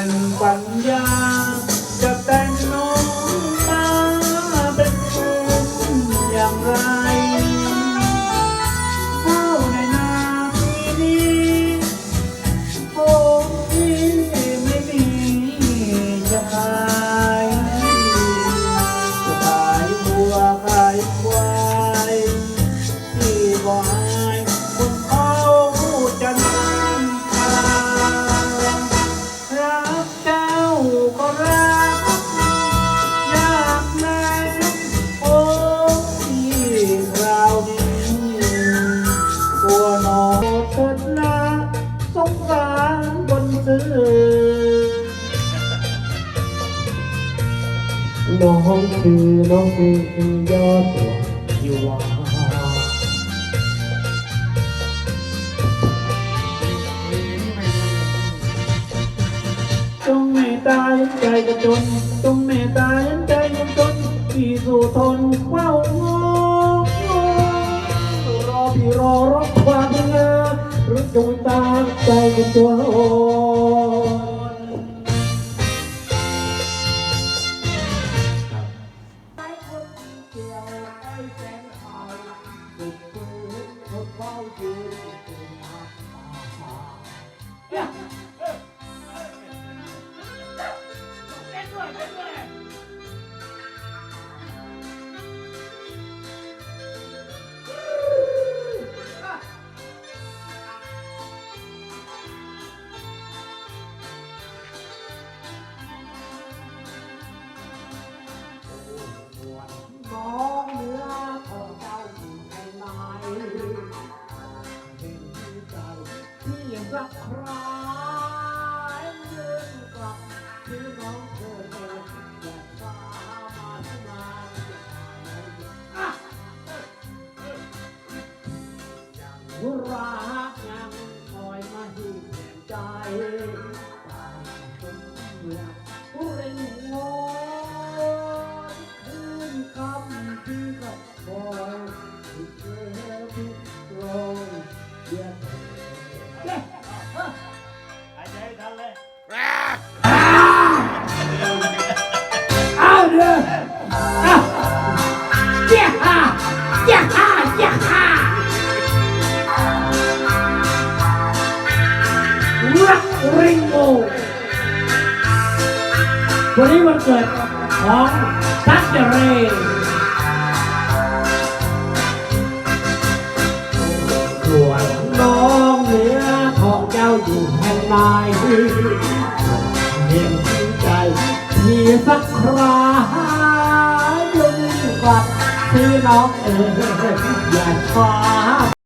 แต่งปัญญา น้องคือน้องคือยอดตัวอยู่ว่าจงเมตตาเห็นใจกันจนจงเมตตาเห็นใจกันจนพี่สู่ทนเฝ้างอรอพี่รอรบความเงาหรือจงตามใจกันจน ถเฝ้ายืนเสักครั้งยืนกับพี่น้องเธอแต่ตามาที่มาอะยังรักยังคอยมาหิ้วใจ วันนี้วันเกิดของทักเจเรส่วนน้องเหนือของเจ้าอยู่แห่งใดเห็นใจมีสักครายุ่งกลับที่น้องเอ๋ยอย่าช้า